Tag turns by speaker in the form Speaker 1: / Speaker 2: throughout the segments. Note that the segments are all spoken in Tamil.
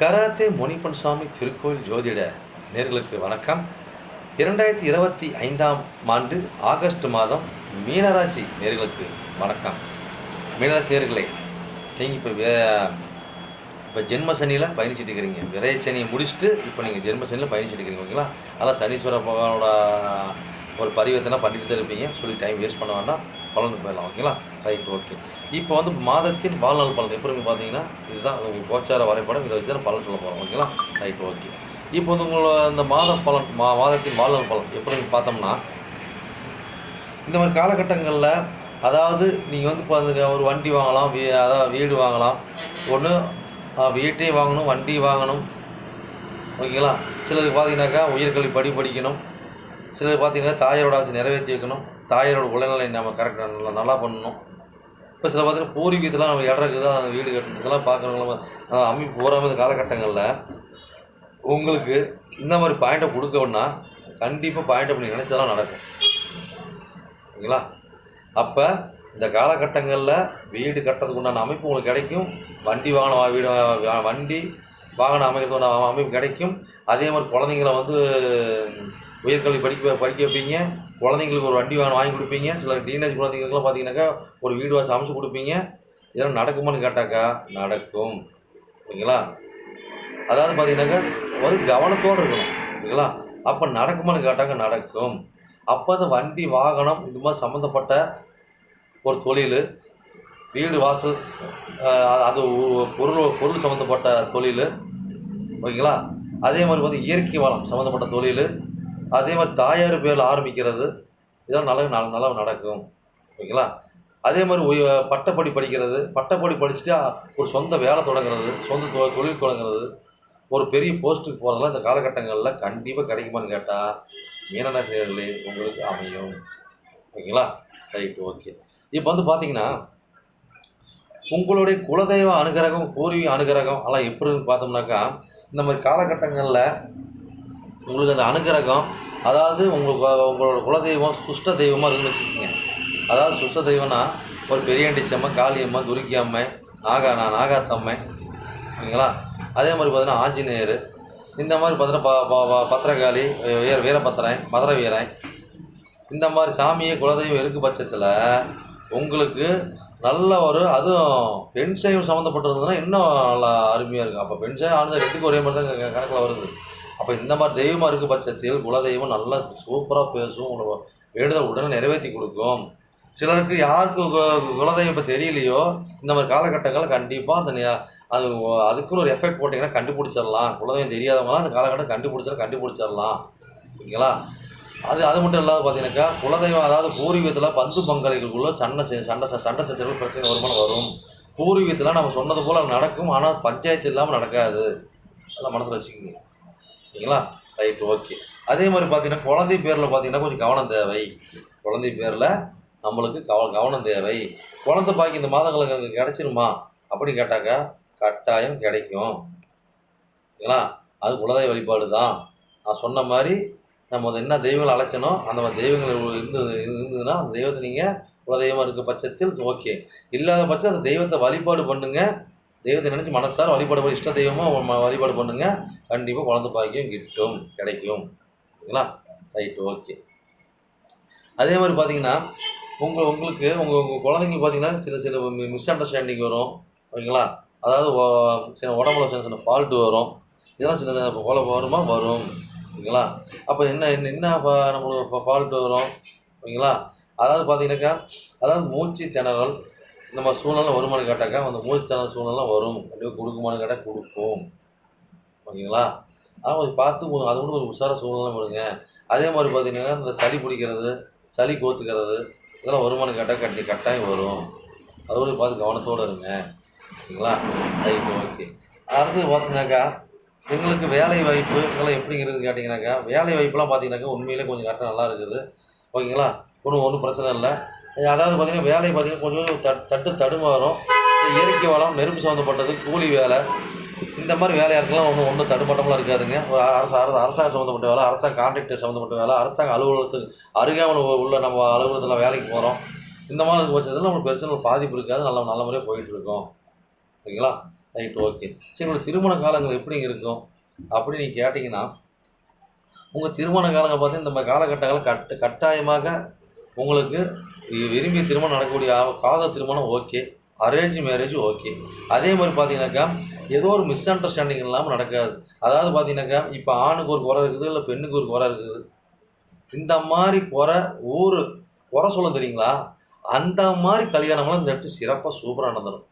Speaker 1: கராத்தே முனிப்பன் சுவாமி திருக்கோயில் ஜோதிட நேர்களுக்கு வணக்கம். இரண்டாயிரத்தி இருபத்தி ஐந்தாம் ஆண்டு ஆகஸ்ட் மாதம் மீனராசி நேர்களுக்கு வணக்கம். மீனராசி நேர்களே நீங்கள் இப்போ வே இப்போ ஜென்ம சனியில் பயணிச்சுட்டு இருக்கிறீங்க. விரைய சனியை முடிச்சுட்டு இப்போ நீங்கள் ஜென்ம சனியில் பயணிச்சுட்டு இருக்கிறீங்க ஓகேங்களா? அதான் சனீஸ்வர பகவானோட ஒரு பரிவர்த்தனை பண்ணிட்டு தான் இருப்பீங்க. சொல்லி டைம் வேஸ்ட் பண்ண வேண்டாம். பலனுக்கு போயிடலாம் ஓகேங்களா ரைட் ஓகே இப்போ வந்து மாதத்தின் வாழ்நாள் பலன் எப்படி பார்த்தீங்கன்னா இதுதான் உங்களுக்கு கோச்சார வரைபடம். இதை வச்சு தான் பலன் சொல்ல போகிறோம் ஓகேங்களா ரைட் ஓகே இப்போ வந்து உங்களோட இந்த மாத பலன் மா மாதத்தின் வாழ்நாள் பலன் எப்படின்னு பார்த்தோம்னா இந்த மாதிரி காலகட்டங்களில் அதாவது நீங்கள் வந்து இப்போ ஒரு வண்டி வாங்கலாம் வீ அதாவது வீடு வாங்கலாம். ஒன்று வீட்டையும் வாங்கணும் வண்டி வாங்கணும் ஓகேங்களா சிலருக்கு பார்த்தீங்கன்னாக்கா உயர்கல்வி படி படிக்கணும். சிலர் பார்த்தீங்கன்னா தாயாரோட ஆசை நிறைவேற்றி வைக்கணும் தாயாரோட உடல்நிலை நம்ம கரெக்டாக நல்லா நல்லா பண்ணணும். இப்போ சில பார்த்தீங்கன்னா பூர்வீகத்தெலாம் நம்ம இடம் இருக்குது அந்த வீடு கட்டணும் இதெல்லாம் பார்க்குறவங்களாம் அமைப்பு போகிற காலகட்டங்களில் உங்களுக்கு இந்த மாதிரி பாயிண்ட்டை கொடுக்கணும்னா கண்டிப்பாக பாயிண்ட் அப்படி நினச்சதெல்லாம் நடக்கும். ஓகேங்களா? அப்போ இந்த காலகட்டங்களில் வீடு கட்டுறதுக்கு உண்டான அமைப்பு உங்களுக்கு கிடைக்கும். வண்டி வாகனம் வீடு வண்டி வாகனம் அமைக்கிறது உண்டான அமைப்பு கிடைக்கும். அதே மாதிரி குழந்தைங்கள வந்து உயர்கல்வி படிக்க படிக்க வைப்பீங்க. குழந்தைங்களுக்கு ஒரு வண்டி வாகனம் வாங்கி கொடுப்பீங்க. சில டீனேஜ் குழந்தைங்களுக்குலாம் பார்த்தீங்கன்னாக்கா ஒரு வீடு வாசல் அமைச்சு கொடுப்பீங்க. இதெல்லாம் நடக்குமான்னு கேட்டாக்கா நடக்கும். ஓகேங்களா அதாவது பார்த்தீங்கன்னாக்கா ஒரு கவனத்தோடு இருக்கணும். ஓகேங்களா அப்போ நடக்குமான்னு கேட்டாங்க நடக்கும். அப்போ அந்த வண்டி வாகனம் இது மாதிரி சம்மந்தப்பட்ட ஒரு தொழில் வீடு வாசல் அது- பொருள் பொருள் சம்மந்தப்பட்ட தொழில் ஓகேங்களா அதே மாதிரி வந்து இயற்கை வளம் சம்மந்தப்பட்ட தொழில் அதே மாதிரி தாயார் பேரில் ஆரம்பிக்கிறது இதெல்லாம் நல்ல நல்ல நல்லா நடக்கும். ஓகேங்களா? அதே மாதிரி பட்டப்படி படிக்கிறது. பட்டப்படி படிச்சுட்டு ஒரு சொந்த வேலை தொடங்குறது சொந்த தொ- தொழில் தொடங்குறது. ஒரு பெரிய போஸ்ட்டுக்கு போகிறதெல்லாம் இந்த காலகட்டங்களில் கண்டிப்பாக கிடைக்குமான்னு கேட்டால் மீனராசிரியர்களே உங்களுக்கு அமையும். ஓகேங்களா? Right okay. இப்போ வந்து பார்த்தீங்கன்னா உங்களுடைய குலதெய்வ அனுகிரகம் பூர்வீக அனுகிரகம் எல்லாம் எப்படின்னு பார்த்தோம்னாக்கா இந்த மாதிரி காலகட்டங்களில் உங்களுக்கு அந்த அனுகிரகம் அதாவது உங்களுக்கு உங்களோட குலதெய்வம் சுஷ்ட தெய்வமாக இருக்குன்னு வச்சுக்கோங்க. அதாவது சுஷ்ட தெய்வம்னா ஒரு பெரியாண்டிச்சம்மை காளியம்மா துருக்கி அம்மை நாகா நாகாத்தம்மை. ஓகேங்களா அதே மாதிரி பார்த்தீங்கன்னா ஆஞ்சநேயர். இந்த மாதிரி பார்த்தீங்கன்னா ப ப- பத்திரகாளி வீர வீரபத்திரன் மதுர வீரன் இந்த மாதிரி சாமியை குலதெய்வம் இருக்கு பட்சத்தில் உங்களுக்கு நல்ல ஒரு அதுவும் பெண் சைவம் சம்மந்தப்பட்டிருந்ததுன்னா இன்னும் நல்லா அருமையாக இருக்கும். அப்போ பெண் சைவம் ஆனது ரெண்டுக்கும் ஒரே மாதிரி தான் கணக்கில் வருது. அப்போ இந்த மாதிரி தெய்வமாக இருக்க பட்சத்தில் குலதெய்வம் நல்லா சூப்பராக பேசும் உங்களை வேண்டுதல் உடனே நிறைவேற்றி கொடுக்கும். சிலருக்கு யாருக்கு குலதெய்வம் இப்போ தெரியலையோ இந்த மாதிரி காலகட்டங்களில் கண்டிப்பாக அந்த அது அதுக்குன்னு ஒரு எஃபெக்ட் போட்டிங்கன்னா கண்டுபிடிச்சிடலாம். குலதெய்வம் தெரியாதவங்களாம் அந்த காலகட்டம் கண்டுபிடிச்சாலும் கண்டுபிடிச்சிடலாம். ஓகேங்களா? அது அது மட்டும் இல்லாத பார்த்தீங்கன்னாக்கா குலதெய்வம் அதாவது பூர்வீகத்தில் பந்து பங்காளிகளுக்குள்ள சண்டை சண்டை சண்டை சச்சரவு பிரச்சனை வருமானம் வரும். பூர்வீகத்தில் நம்ம சொன்னது போல் நடக்கும் ஆனால் பஞ்சாயத்து இல்லாமல் நடக்காது. அதெல்லாம் மனசில் வச்சுக்கோங்க. ஓகேங்களா? Right okay. அதே மாதிரி பார்த்தீங்கன்னா குழந்தை பேரில் பார்த்தீங்கன்னா கொஞ்சம் கவனம் தேவை. குழந்தை பேரில் நம்மளுக்கு கவ கவனம் தேவை. குழந்தை பாக்கி இந்த மாதங்களுக்கு எனக்கு கிடைச்சிருமா? அப்படின்னு கேட்டாக்கா கட்டாயம் கிடைக்கும். சரிங்களா அது குலதெய்வ வழிபாடு தான். நான் சொன்ன மாதிரி நம்ம அதை என்ன தெய்வங்களை அழைச்சனோ அந்த மாதிரி தெய்வங்கள் இருந்து இருந்ததுன்னா அந்த தெய்வத்தை நீங்கள் குலதெய்வமாக இருக்க பட்சத்தில் ஓகே. இல்லாத பட்சம் அந்த தெய்வத்தை வழிபாடு பண்ணுங்க. தெய்வத்தை நினச்சி மனசார வழிபாடு பண்ணி இஷ்ட தெய்வமாக வழிபாடு பண்ணுங்க. கண்டிப்பாக குழந்தை பாக்கியம் கிட்டும் கிடைக்கும். ஓகேங்களா ரைட் ஓகே அதே மாதிரி பார்த்தீங்கன்னா உங்கள் உங்களுக்கு உங்கள் உங்கள் குழந்தைங்க பார்த்தீங்கன்னா சில சில மிஸ் அண்டர்ஸ்டாண்டிங் வரும். ஓகேங்களா? அதாவது சில உடம்புல சின்ன சின்ன ஃபால்ட்டு வரும். இதெல்லாம் சின்ன சின்ன போல வருமா. வரும் ஓகேங்களா? அப்போ என்ன என்ன என்ன ப- நம்மளுக்கு ஃபால்ட்டு வரும்? ஓகேங்களா? அதாவது பார்த்தீங்கன்னாக்கா அதாவது மூச்சு திணறல் இந்த மாதிரி சூழ்நிலை வருமானு கேட்டாக்கா அந்த மூச்சு திணறல் சூழ்நிலை வரும். கண்டிப்பாக கொடுக்குமான்னு கேட்டால் கொடுக்கும். ஓகேங்களா? அதான் கொஞ்சம் பார்த்து அது கூட கொஞ்சம் உஷார சூழ்நிலை வருங்க அதே மாதிரி பார்த்தீங்கன்னா இந்த சளி பிடிக்கிறது சளி கோத்துக்கிறது இதெல்லாம் வருமானம் கேட்டால் கட்டி கட்டாயம் வரும். அதோட பார்த்து கவனத்தோடு இருங்க. ஓகேங்களா? Right okay. அடுத்து பார்த்தீங்கன்னாக்கா எங்களுக்கு வேலை வாய்ப்பு இதெல்லாம் எப்படிங்கிறது கேட்டிங்கனாக்கா வேலை வாய்ப்புலாம் பார்த்தீங்கன்னாக்கா உண்மையிலே கொஞ்சம் கரெக்டாக நல்லா இருக்குது. ஓகேங்களா? ஒன்றும் ஒன்றும் பிரச்சனை இல்லை. அதாவது பார்த்தீங்கன்னா வேலை பார்த்தீங்கன்னா கொஞ்சம் தட்டு தடுமாறும். இயற்கை வளம் நெருப்பு சம்மந்தப்பட்டது கூலி வேலை இந்த மாதிரி வேலையாக ஒன்றும் ஒன்றும் தடுப்பட்டமெல்லாம் இருக்காதுங்க. அரசு அரசு அரசாங்க சம்மந்தப்பட்ட வேலை அரசாங்க கான்ட்ராக்டர் சம்மந்தப்பட்ட வேலை அரசாங்க அலுவலகத்துக்கு அருகாமல் உள்ள நம்ம அலுவலகத்தில் வேலைக்கு போகிறோம் இந்த மாதிரி பட்சத்தில் நம்மளுக்கு பெருசாக பாதிப்பு இருக்காது. நல்ல நல்ல முறையாக போயிட்டுருக்கோம் ஓகேங்களா? Right okay. சரி உங்களுக்கு திருமண காலங்கள் எப்படி இருக்கும்? அப்படி நீங்கள் கேட்டிங்கன்னா உங்கள் திருமண காலங்கள் பார்த்து இந்த மாதிரி காலகட்டங்கள் கட் கட்டாயமாக உங்களுக்கு விரும்பி திருமணம் நடக்கக்கூடிய காதல் திருமணம் ஓகே. Arrange marriage okay. அதே மாதிரி பார்த்தீங்கன்னாக்கா ஏதோ ஒரு மிஸ் அண்டர்ஸ்டாண்டிங் இல்லாமல் நடக்காது. அதாவது பார்த்தீங்கன்னாக்கா இப்போ ஆணுக்கு ஒரு குறை இருக்குது இல்லை பெண்ணுக்கு ஒரு குறை இருக்குது. இந்த மாதிரி குறை ஊர் குறை சொல்ல தெரியுங்களா? அந்த மாதிரி கல்யாணம்லாம் இந்த இடத்து சிறப்பாக சூப்பராக நடந்துடும்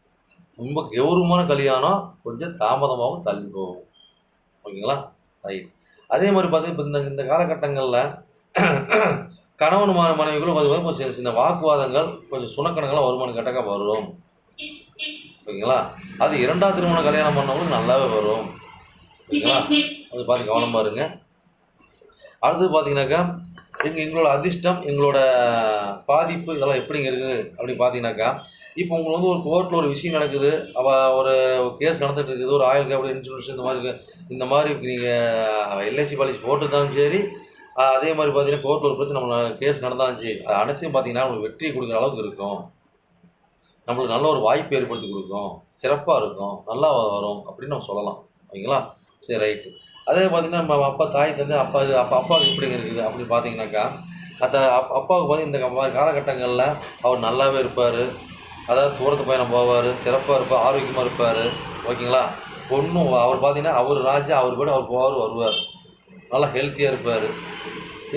Speaker 1: ரொம்ப கௌரவமான கல்யாணம் கொஞ்சம் தாமதமாகவும் தள்ளி போகும். ஓகேங்களா? ரைட் அதே மாதிரி பார்த்தீங்கன்னா இப்போ இந்த இந்த காலகட்டங்களில் கணவன் மா மனைவிகளும் அது வந்து கொஞ்சம் சின்ன சின்ன வாக்குவாதங்கள் கொஞ்சம் சுணக்கணங்கள்லாம் வருமானு கேட்டாக்கா வரும். ஓகேங்களா? அது இரண்டாவது திருமண கல்யாணம் பண்ணவங்களுக்கு நல்லாவே வரும். ஓகேங்களா? அது பார்த்து கவனமாக இருங்க அடுத்தது பார்த்தீங்கன்னாக்கா எங்கள் எங்களோட அதிர்ஷ்டம் எங்களோட பாதிப்பு இதெல்லாம் எப்படிங்க இருக்குது அப்படின்னு பார்த்தீங்கன்னாக்கா இப்போ உங்களுக்கு வந்து ஒரு கோர்ட்டில் ஒரு விஷயம் நடக்குது. அவள் ஒரு கேஸ் நடந்துட்டு இருக்குது. ஒரு ஆயில் கேபிள் இன்சூரன்ஸ் இந்த மாதிரி இந்த மாதிரி நீங்கள் எல்ஐசி பாலிசி போட்டுருந்தாலும் சரி அதே மாதிரி பார்த்தீங்கன்னா கோர்ட்டில் ஒரு பிரச்சனை நம்ம கேஸ் நடந்தாலும் சரி அது அனைத்தையும் பார்த்தீங்கன்னா உங்களுக்கு வெற்றி கொடுக்குற அளவுக்கு இருக்கும். நம்மளுக்கு நல்ல ஒரு வாய்ப்பு ஏற்படுத்தி கொடுக்கும். சிறப்பாக இருக்கும். நல்லா வரும் அப்படின்னு நம்ம சொல்லலாம். ஓகேங்களா? சரி ரைட்டு அதே பார்த்தீங்கன்னா நம்ம அப்பா தாய் தந்தை அப்பா இது அப்பா அப்பாவுக்கு இப்படி இருக்குது அப்படின்னு பார்த்தீங்கன்னாக்கா அந்த அப் அப்பாவுக்கு பார்த்து இந்த காலகட்டங்களில் அவர் நல்லாவே இருப்பார். அதாவது தூரத்து பயணம் போவார். சிறப்பாக இருப்பார் ஆரோக்கியமாக இருப்பார். ஓகேங்களா? பொண்ணும் அவர் பார்த்தீங்கன்னா அவர் ராஜா அவர் கூட அவர் போவார் வருவார். நல்லா ஹெல்த்தியாக இருப்பார்.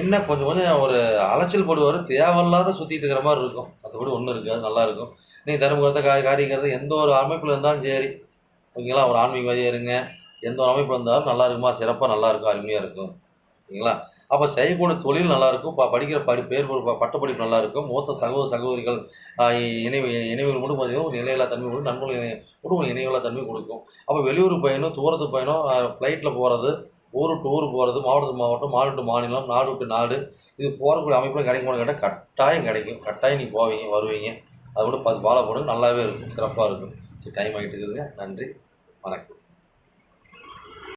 Speaker 1: என்ன கொஞ்சம் கொஞ்சம் ஒரு அலைச்சல் போடுவார். தேவையில்லாத சுற்றிட்டு இருக்கிற மாதிரி இருக்கும். மற்றபடி ஒன்றும் இருக்காது. நல்லாயிருக்கும் நீ நீங்கள் தருமபுரத்தை கா காரிக்கிறது எந்த ஒரு அமைப்பில் இருந்தாலும் சரி. ஓகேங்களா? ஒரு ஆன்மீகவாதியாக இருங்க. எந்த ஒரு அமைப்பில் இருந்தாலும் நல்லா இருக்குமா? சிறப்பாக நல்லா இருக்கும் அருமையாக இருக்கும். ஓகேங்களா? அப்போ செய்யக்கூடிய தொழில் நல்லாயிருக்கும் இப்போ ப படிக்கிற படி பேர் பட்டப்படிப்பு நல்லாயிருக்கும் மூத்த சகோதர சகோதரிகள் இணைவு இணைவுகள் மட்டும் பார்த்தீங்கன்னா ஒரு நிலையில்லா தன்மை கொடுக்கும். நண்பர்கள் இணை மட்டும் ஒரு இணையில்லா தன்மை கொடுக்கும். அப்போ வெளியூர் பயணம் தூரத்து பயணம் ஃப்ளைட்டில் போகிறது ஊர் டூர் ஊர் போகிறது மாவட்டத்து மாவட்டம் மாநிலம் மாநிலம் நாடு விட்டு நாடு இது போகக்கூடிய அமைப்பில் கிடைக்கும்னு கேட்டால் கட்டாயம் கிடைக்கும். கட்டாயம் நீங்கள் போவீங்க வருவீங்க. அதை கூட பார்த்து ஃபாலோ பண்ணுங்க நல்லாவே இருக்கும். சிறப்பாக இருக்கும். சரி டைம் ஆகிட்டு இருக்குதுங்க நன்றி. வணக்கம்.